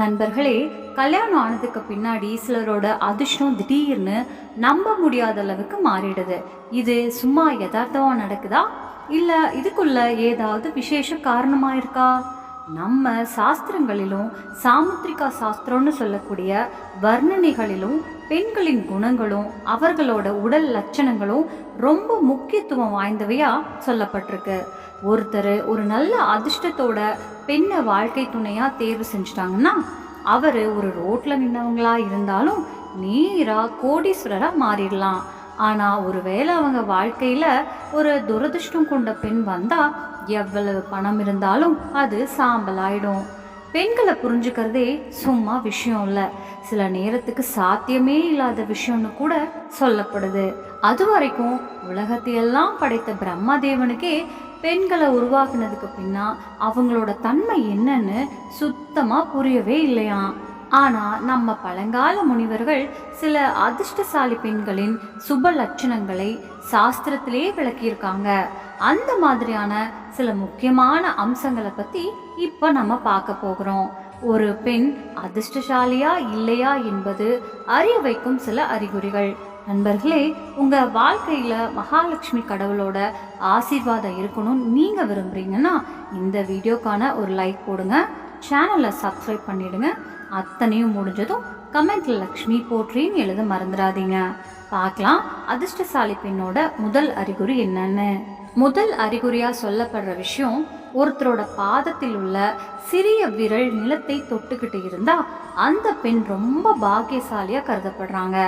நண்பர்களே கல்யாணம் ஆனதுக்கு பின்னாடி சிலரோட அதிர்ஷ்டம் திடீர்னு நம்ப முடியாத அளவுக்கு மாறிடுது. இது சும்மா யதார்த்தமாக நடக்குதா? இல்லை இதுக்குள்ள ஏதாவது விசேஷ காரணமாக இருக்கா? நம்ம சாஸ்திரங்களிலும் சாமுத்திரிகா சாஸ்திரம்னு சொல்லக்கூடிய வர்ணனைகளிலும் பெண்களின் குணங்களும் அவர்களோட உடல் லட்சணங்களும் ரொம்ப முக்கியத்துவம் வாய்ந்தவையாக சொல்லப்பட்டிருக்கு. ஒருத்தர் ஒரு நல்ல அதிர்ஷ்டத்தோட பெண்ணை வாழ்க்கை துணையாக தேர்வு செஞ்சுட்டாங்கன்னா அவர் ஒரு ரோட்டில் நின்றவங்களா இருந்தாலும் நேராக கோடீஸ்வரராக மாறிடலாம். ஆனால் ஒருவேளை அவங்க வாழ்க்கையில் ஒரு துரதிர்ஷ்டம் கொண்ட பெண் வந்தால் எவ்வளவு பணம் இருந்தாலும் அது சாம்பல் ஆயிடும் பெண்களை புரிஞ்சுக்கிறதே சும்மா விஷயம் இல்லை. சில நேரத்துக்கு சாத்தியமே இல்லாத விஷயம்னு கூட சொல்லப்படுது. அது வரைக்கும் உலகத்தையெல்லாம் படைத்த பிரம்மதேவனுக்கே பெண்களை உருவாக்குனதுக்கு பின்னா அவங்களோட தன்மை என்னன்னு சுத்தமாக புரியவே இல்லையாம். ஆனால் நம்ம பழங்கால முனிவர்கள் சில அதிர்ஷ்டசாலி பெண்களின் சுப லட்சணங்களை சாஸ்திரத்திலே விளக்கியிருக்காங்க. அந்த மாதிரியான சில முக்கியமான அம்சங்களை பற்றி இப்போ நம்ம பார்க்க போகிறோம். ஒரு பெண் அதிர்ஷ்டசாலியா இல்லையா என்பது அறிய வைக்கும் சில அறிகுறிகள். நண்பர்களே உங்கள் வாழ்க்கையில் மகாலட்சுமி கடவுளோட ஆசீர்வாதம் இருக்கணும்னு நீங்கள் விரும்புறீங்கன்னா இந்த வீடியோக்கான ஒரு லைக் போடுங்க. சேனலை சப்ஸ்கிரைப் பண்ணிவிடுங்க அத்தனையும் முடிஞ்சதும் கமெண்ட்ல லக்ஷ்மி போற்றின்னு எழுத மறந்துடாதீங்க. பார்க்கலாம் அதிர்ஷ்டசாலி பெண்ணோட முதல் அறிகுறி என்னன்னு. முதல் அறிகுறியாக சொல்லப்படுற விஷயம் ஒருத்தரோட பாதத்தில் உள்ள சிறிய விரல் நிலத்தை தொட்டுக்கிட்டு இருந்தால் அந்த பெண் ரொம்ப பாக்கியசாலியாக கருதப்படுறாங்க.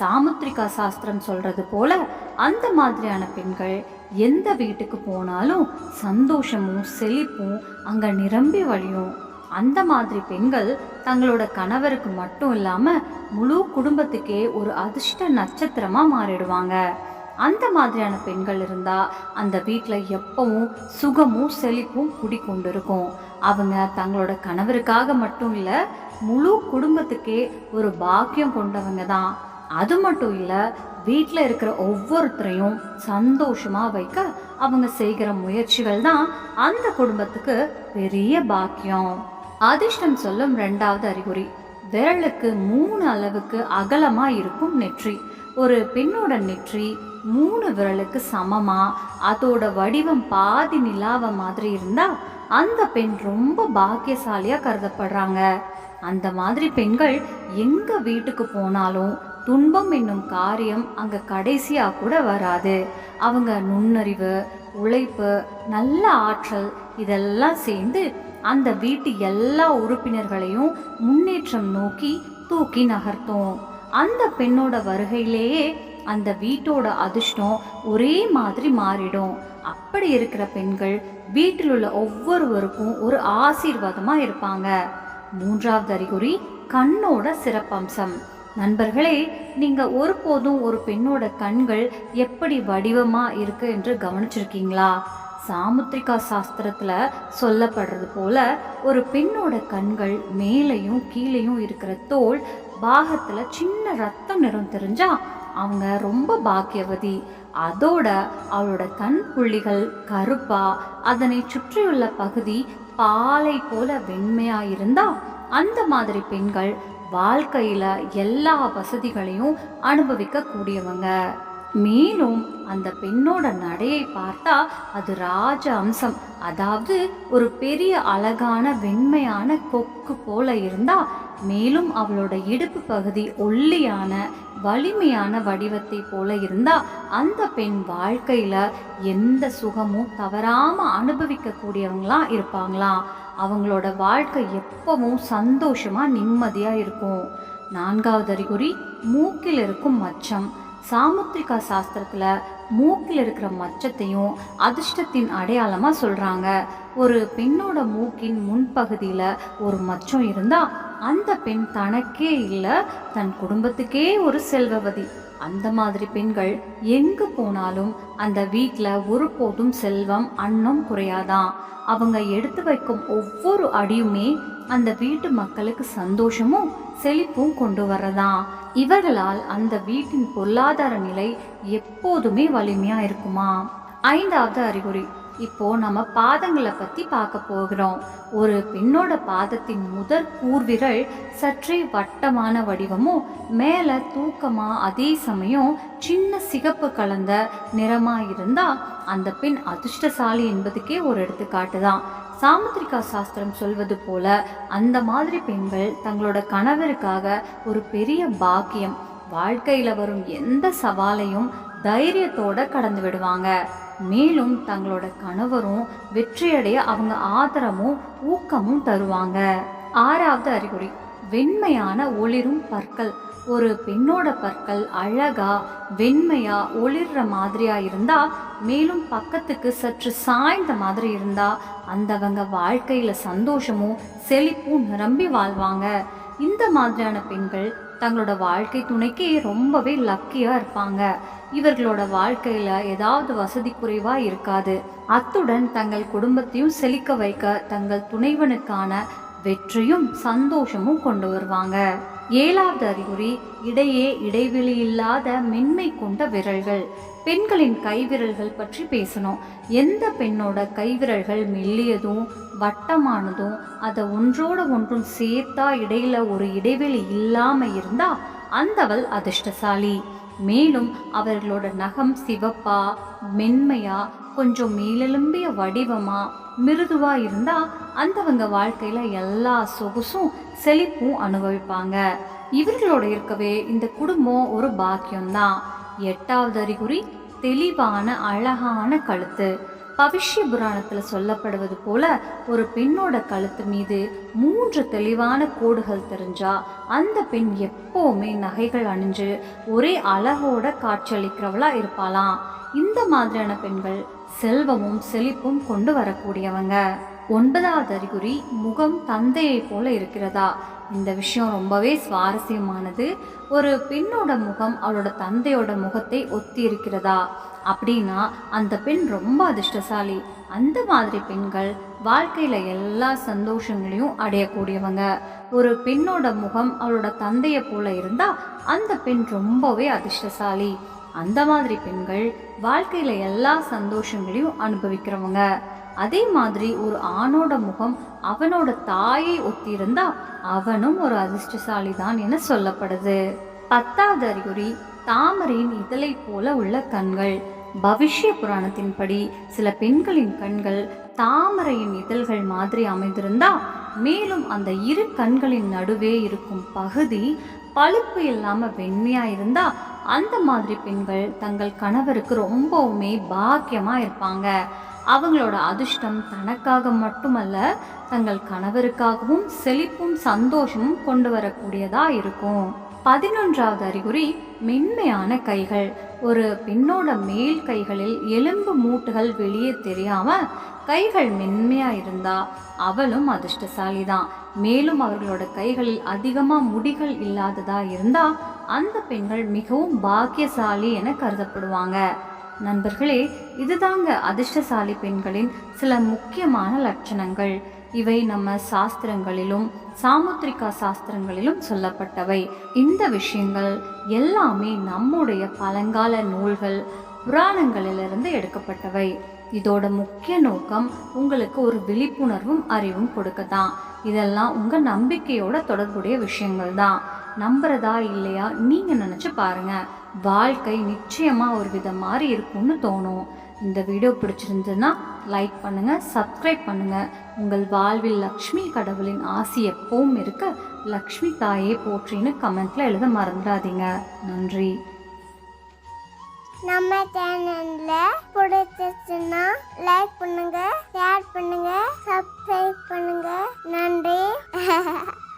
சாமுத்திரிகா சாஸ்திரம் சொல்றது போல அந்த மாதிரியான பெண்கள் எந்த வீட்டுக்கு போனாலும் சந்தோஷமும் செழிப்பும் அங்கே நிரம்பி வழியும். அந்த மாதிரி பெண்கள் தங்களோட கணவருக்கு மட்டும் இல்லாம முழு குடும்பத்துக்கே ஒரு அதிர்ஷ்ட நட்சத்திரமா மாறிடுவாங்க. அந்த மாதிரியான பெண்கள் இருந்தா அந்த வீட்டில் எப்பவும் சுகமும் செழிப்பும் குடிக்கொண்டிருக்கும். அவங்க தங்களோட கணவருக்காக மட்டும் இல்லை முழு குடும்பத்துக்கே ஒரு பாக்கியம் கொண்டவங்க தான். அது மட்டும் இல்லை வீட்டில் இருக்கிற ஒவ்வொருத்தரையும் சந்தோஷமாக வைக்க அவங்க செய்கிற முயற்சிகள் தான் அந்த குடும்பத்துக்கு பெரிய பாக்கியம். அதிர்ஷ்டம் சொல்லும் ரெண்டாவது அறிகுறி. விரலுக்கு மூணு அளவுக்கு அகலமா இருக்கும் நெற்றி. ஒரு பெண்ணோட நெற்றி மூணு விரலுக்கு சமமா? அதோட வடிவம் பாதி நிலாவ மாதிரி இருந்தா அந்த பெண் ரொம்ப பாக்கியசாலியா கருதப்படுறாங்க. அந்த மாதிரி பெண்கள் எங்க வீட்டுக்கு போனாலும் துன்பம் என்னும் காரியம் அங்க கடைசியா கூட வராது. அவங்க நுண்ணறிவு உழைப்பு நல்ல ஆற்றல் இதெல்லாம் சேர்ந்து அந்த வீட்டு எல்லா உறுப்பினர்களையும் முன்னேற்றம் நோக்கி தூக்கி நகர்த்தும். அந்த பெண்ணோட வருகையிலேயே அந்த வீட்டோட அதிர்ஷ்டம் ஒரே மாதிரி மாறிடும். அப்படி இருக்கிற பெண்கள் வீட்டில் உள்ள ஒவ்வொருவருக்கும் ஒரு ஆசீர்வாதமா இருப்பாங்க. மூன்றாவது அறிகுறி கண்ணோட சிறப்பம்சம். நண்பர்களே நீங்க ஒருபோதும் ஒரு பெண்ணோட கண்கள் எப்படி வடிவமா இருக்கு என்று கவனிச்சிருக்கீங்களா? சாமுத்திரிகா சாஸ்திரத்தில் சொல்லப்படுறது போல ஒரு பெண்ணோட கண்கள் மேலேயும் கீழையும் இருக்கிற தோல் பாகத்தில் சின்ன ரத்த நிறம் தெரிஞ்சா அவங்க ரொம்ப பாக்கியவதி. அதோட அவளோட கண் புள்ளிகள் கருப்பா அதனை சுற்றியுள்ள பகுதி பாலை போல வெண்மையா இருந்தா அந்த மாதிரி பெண்கள் வாழ்க்கையில எல்லா வசதிகளையும் அனுபவிக்க கூடியவங்க மேலும் அந்த பெண்ணோட நடையை பார்த்தா அது ராஜ அம்சம். அதாவது ஒரு பெரிய அழகான வெண்மையான கொக்கு போல இருந்தா மேலும் அவளோட இடுப்பு பகுதி ஒல்லியான வலிமையான வடிவத்தை போல இருந்தா அந்த பெண் வாழ்க்கையில எந்த சுகமும் தவறாம அனுபவிக்க கூடியவங்களா இருப்பாங்களாம் அவங்களோட வாழ்க்கை எப்பவும் சந்தோஷமா நிம்மதியா இருக்கும். நான்காவது அறிகுறி மூக்கில் இருக்கும் மச்சம். சாமுத்திரிகா சாஸ்திரத்தில் மூக்கில் இருக்கிற மச்சத்தையும் அதிர்ஷ்டத்தின் அடையாளமாக சொல்கிறாங்க ஒரு பெண்ணோட மூக்கின் முன்பகுதியில் ஒரு மச்சம் இருந்தால் அந்த பெண் தனக்கே இல்லை தன் குடும்பத்துக்கே ஒரு செல்வவதி. அந்த மாதிரி பெண்கள் எங்கு போனாலும் அந்த வீட்டில் ஒருபோதும் செல்வம் அன்னம் குறையாதான். அவங்க எடுத்து வைக்கும் ஒவ்வொரு அடியுமே அந்த வீட்டு மக்களுக்கு சந்தோஷமும் செழிப்பும் கொண்டு வரதான். இவர்களால் அந்த வீட்டின் பொருளாதார நிலை எப்போதுமே வலிமையா இருக்குமா? ஐந்தாவது அறிகுறி. இப்போ நம்ம பாதங்களை பத்தி பார்க்க போகிறோம். ஒரு பெண்ணோட பாதத்தின் முதற் கூர்விரல் சற்றே வட்டமான வடிவமும் மேலே தூக்கமா அதே சமயம் சின்ன சிகப்பு கலந்த நிறமா இருந்தா அந்த பெண் அதிர்ஷ்டசாலி என்பதுக்கே ஒரு எடுத்துக்காட்டு தான். சாமுத்திரிகா சாஸ்திரம் சொல்வது போல அந்த மாதிரி பெண்கள் தங்களோட கணவருக்காக ஒரு பெரிய பாக்கியம். வாழ்க்கையில வரும் எந்த சவாலையும் தைரியத்தோட கடந்து விடுவாங்க. மேலும் தங்களோட கணவரும் வெற்றியடைய அவங்க ஆதரவும் ஊக்கமும் தருவாங்க. ஆறாவது அறிகுறி வெண்மையான ஒளிரும் பற்கள். ஒரு பெண்ணோட பற்கள் அழகா வெண்மையா ஒளிர்ற மாதிரியா இருந்தா மேலும் பக்கத்துக்கு சற்று சாய்ந்த மாதிரி இருந்தா அந்தவங்க வாழ்க்கையில சந்தோஷமும் செழிப்பும் நிரம்பி வாழ்வாங்க. இந்த மாதிரியான பெண்கள் தங்களோட வாழ்க்கை துணைக்கு ரொம்பவே லக்கியா இருப்பாங்க. இவர்களோட வாழ்க்கையில ஏதாவது வசதி குறைவா இருக்காது. அத்துடன் தங்கள் குடும்பத்தையும் செழிக்க வைக்க தங்கள் துணைவனுக்கான வெற்றியும் சந்தோஷமும் கொண்டு வருவாங்க. ஏழாவது அறிகுறி இடையே இடைவெளி இல்லாத மென்மை கொண்ட விரல்கள். பெண்களின் கைவிரல்கள் பற்றி பேசணும். எந்த பெண்ணோட கைவிரல்கள் மெல்லியதும் வட்டமானதும் அதை ஒன்றோட ஒன்றும் சேர்த்தா இடையில ஒரு இடைவெளி இல்லாம இருந்தா அந்தவள் அதிர்ஷ்டசாலி. மேலும் அவர்களோட நகம் சிவப்பா மென்மையா கொஞ்சம் மேலெலும்பிய வடிவமா மிருதுவா இருந்தா அந்தவங்க வாழ்க்கையில எல்லா சொகுசும் செழிப்பும் அனுபவிப்பாங்க. இவர்களோட இருக்கவே இந்த குடும்பம் ஒரு பாக்கியம்தான். எட்டாவது அறிகுறி தெளிவான அழகான கழுத்து. பவிஷ்ய புராணத்தில் சொல்லப்படுவது போல ஒரு பெண்ணோட கழுத்து மீது மூன்று தெளிவான கோடுகள் தெரிஞ்சா அந்த பெண் எப்போவுமே நகைகள் அணிஞ்சு ஒரே அழகோட காட்சியளிக்கிறவளா இருப்பாளாம். இந்த மாதிரியான பெண்கள் செல்வமும் செழிப்பும் கொண்டு வரக்கூடியவங்க. ஒன்பதாவது அறிகுறி முகம் தந்தையை போல இருக்கிறதா? இந்த விஷயம் ரொம்பவே சுவாரஸ்யமானது. ஒரு பெண்ணோட முகம் அவளோட தந்தையோட முகத்தை ஒத்தி இருக்கிறதா? அப்படின்னா அந்த பெண் ரொம்ப அதிர்ஷ்டசாலி. அந்த மாதிரி பெண்கள் வாழ்க்கையில் எல்லா சந்தோஷங்களையும் அடையக்கூடியவங்க. ஒரு பெண்ணோட முகம் அவளோட தந்தையை போல இருந்தால் அந்த பெண் ரொம்பவே அதிர்ஷ்டசாலி. அந்த மாதிரி பெண்கள் வாழ்க்கையில் எல்லா சந்தோஷங்களையும் அனுபவிக்கிறவங்க. அதே மாதிரி ஒரு ஆணோட முகம் அவனோட தாயை ஒத்திருந்தா அவனும் ஒரு அதிர்ஷ்டசாலி தான் என சொல்லப்படுது. பத்தாவது அறிகுறி தாமரையின் இதழை போல உள்ள கண்கள். பவிஷ்ய புராணத்தின்படி சில பெண்களின் கண்கள் தாமரையின் இதழ்கள் மாதிரி அமைந்திருந்தா மேலும் அந்த இரு கண்களின் நடுவே இருக்கும் பகுதி பழுப்பு இல்லாம வெண்மையா இருந்தா அந்த மாதிரி பெண்கள் தங்கள் கணவருக்கு ரொம்பவுமே பாக்கியமா இருப்பாங்க. அவங்களோட அதிர்ஷ்டம் தனக்காக மட்டுமல்ல தங்கள் கணவருக்காகவும் செழிப்பும் சந்தோஷமும் கொண்டு வரக்கூடியதா இருக்கும். பதினொன்றாவது அறிகுறி மென்மையான கைகள். ஒரு பெண்ணோட மேல் கைகளில் எலும்பு மூட்டுகள் வெளியே தெரியாம கைகள் மென்மையா இருந்தா அவளும் அதிர்ஷ்டசாலி தான் மேலும் அவர்களோட கைகளில் அதிகமா முடிகள் இல்லாததா இருந்தா அந்த பெண்கள் மிகவும் பாக்கியசாலி என கருதப்படுவாங்க. நண்பர்களே இதுதாங்க அதிர்ஷ்டசாலி பெண்களின் சில முக்கியமான லட்சணங்கள். இவை நம்ம சாஸ்திரங்களிலும் சாமுத்திரிகா சாஸ்திரங்களிலும் சொல்லப்பட்டவை. இந்த விஷயங்கள் எல்லாமே நம்முடைய பழங்கால நூல்கள் புராணங்களிலிருந்து எடுக்கப்பட்டவை. இதோட முக்கிய நோக்கம் உங்களுக்கு ஒரு விழிப்புணர்வும் அறிவும் கொடுக்க தான் இதெல்லாம் உங்கள் நம்பிக்கையோட தொடர்புடைய விஷயங்கள் தான் நம்புறதா இல்லையா? நீங்கள் நினச்சி பாருங்கள் வாழ்க்கை நிச்சயமாக ஒரு விதம் மாதிரி இருக்கும்னு தோணும். இந்த வீடியோ பிடிச்சிருந்ததுன்னா லைக் பண்ணுங்கள் சப்ஸ்கிரைப் பண்ணுங்கள் உங்கள் வாழ்வில் லக்ஷ்மி கடவுளின் ஆசி எப்பவும் இருக்க லக்ஷ்மி தாயை போற்றின்னு கமெண்ட்டில் எழுத மறந்துடாதீங்க. நன்றி. நம்ம சேனல்ல பிடிச்சிருச்சுன்னா லைக் பண்ணுங்க ஷேர் பண்ணுங்க சப்ஸ்கிரைப் பண்ணுங்க. நன்றி.